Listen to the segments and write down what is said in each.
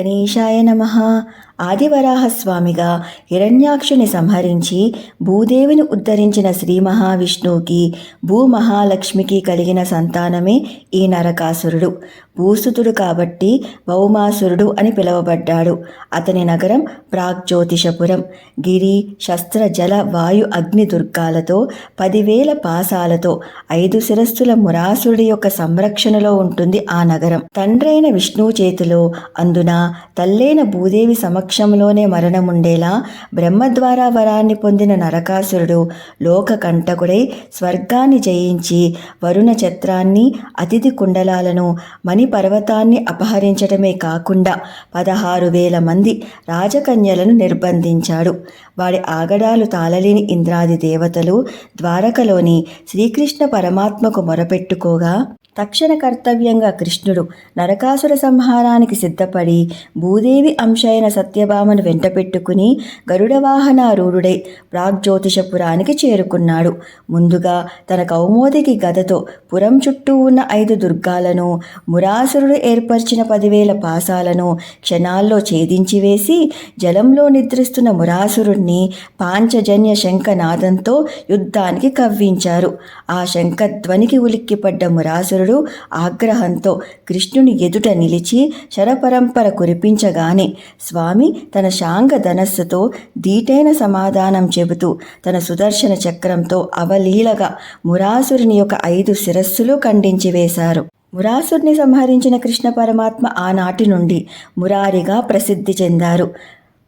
గణేశాయ నమ. ఆదివరాహస్వామిగా హిరణ్యాక్షుని సంహరించి భూదేవిని ఉద్ధరించిన శ్రీ మహావిష్ణువుకి భూమహాలక్ష్మికి కలిగిన సంతానమే ఈ నరకాసురుడు. భూసుతుడు కాబట్టి భౌమాసురుడు అని పిలువబడ్డాడు. అతని నగరం ప్రాగ్జ్యోతిషపురం. గిరి శస్త్ర జల వాయు అగ్ని దుర్గాలతో పదివేల పాసాలతో ఐదు శిరస్సుల మురాసురుడి యొక్క సంరక్షణలో ఉంటుంది ఆ నగరం. తండ్రైన విష్ణువు చేతిలో అందున తల్లైన భూదేవి సమక్షంలోనే మరణముండేలా బ్రహ్మ ద్వారా వరాన్ని పొందిన నరకాసురుడు లోకకంఠకుడై స్వర్గాన్ని జయించి వరుణ ఛత్రాన్ని అతిథి కుండలాలను మణి పర్వతాన్ని అపహరించడమే కాకుండా పదహారు వేల మంది రాజకన్యలను నిర్బంధించాడు. వాడి ఆగడాలు తాళలేని ఇంద్రాది దేవతలు ద్వారకలోని శ్రీకృష్ణ పరమాత్మకు మొరపెట్టుకోగా తక్షణ కర్తవ్యంగా కృష్ణుడు నరకాసుర సంహారానికి సిద్ధపడి భూదేవి అంశైన సత్యభామను వెంటపెట్టుకుని గరుడవాహనారూఢుడై ప్రాగ్జ్యోతిషపురానికి చేరుకున్నాడు. ముందుగా తన కౌమోదికి గదతో పురం చుట్టూ ఉన్న ఐదు దుర్గాలను మురాసురుడు ఏర్పరిచిన పదివేల పాసాలను క్షణాల్లో ఛేదించి వేసి జలంలో నిద్రిస్తున్న మురాసురుణ్ణి పాంచజన్య శంఖనాదంతో యుద్ధానికి కవ్వించారు. ఆ శంఖధ్వనికి ఉలిక్కిపడ్డ మురాసురుడు ఆగ్రహంతో కృష్ణుని ఎదుట నిలిచి శరపరంపర కురిపించగానే స్వామి తన శాంగ ధనస్సుతో దీటైన సమాధానం చెబుతూ తన సుదర్శన చక్రంతో అవలీలగా మురాసురుని యొక్క ఐదు శిరస్సులు ఖండించి వేశారు. మురాసుర్ని సంహరించిన కృష్ణ పరమాత్మ ఆనాటి నుండి మురారిగా ప్రసిద్ధి చెందారు.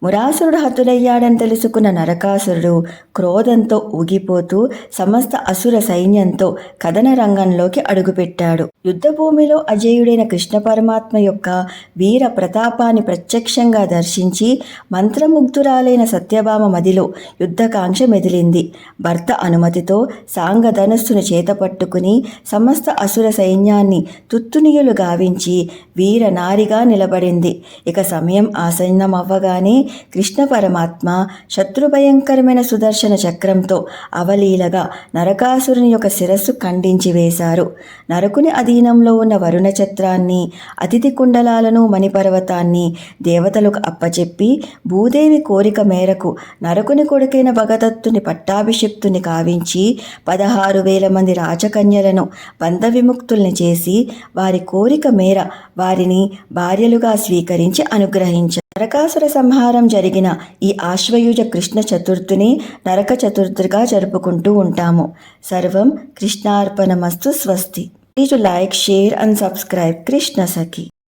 మురాసురుడు హతులయ్యాడని తెలుసుకున్న నరకాసురుడు క్రోధంతో ఊగిపోతూ సమస్త అసుర సైన్యంతో కథన రంగంలోకి అడుగుపెట్టాడు. యుద్ధభూమిలో అజేయుడైన కృష్ణ పరమాత్మ యొక్క వీర ప్రతాపాన్ని ప్రత్యక్షంగా దర్శించి మంత్రముగ్ధురాలైన సత్యభామ మదిలో యుద్ధకాంక్ష మెదిలింది. భర్త అనుమతితో సాంగధనస్సును చేతపట్టుకుని సమస్త అసుర సైన్యాన్ని తుత్తునియులు గావించి వీర నారిగా నిలబడింది. ఇక సమయం ఆసన్నమవ్వగానే కృష్ణ పరమాత్మ శత్రుభయంకరమైన సుదర్శన చక్రంతో అవలీలగా నరకాసురుని యొక్క శిరస్సు ఖండించి వేశారు. నరకుని అధీనంలో ఉన్న వరుణ చత్రాన్ని అతిథి కుండలాలను మణిపర్వతాన్ని దేవతలకు అప్పచెప్పి భూదేవి కోరిక మేరకు నరకుని కొడుకైన భగదత్తుని పట్టాభిషిక్తుని కావించి పదహారు వేల మంది రాజకన్యలను బంధ విముక్తుల్ని చేసి వారి కోరిక మేర వారిని భార్యలుగా స్వీకరించి అనుగ్రహించారు. నరకాసుర సంహారం జరిగిన ఈ ఆశ్వయుజ కృష్ణ చతుర్థిని నరక చతుర్థిగా జరుపుకుంటూ ఉంటాము. సర్వం కృష్ణార్పణమస్తు స్వస్తి. Please like share and subscribe Krishna Sakhi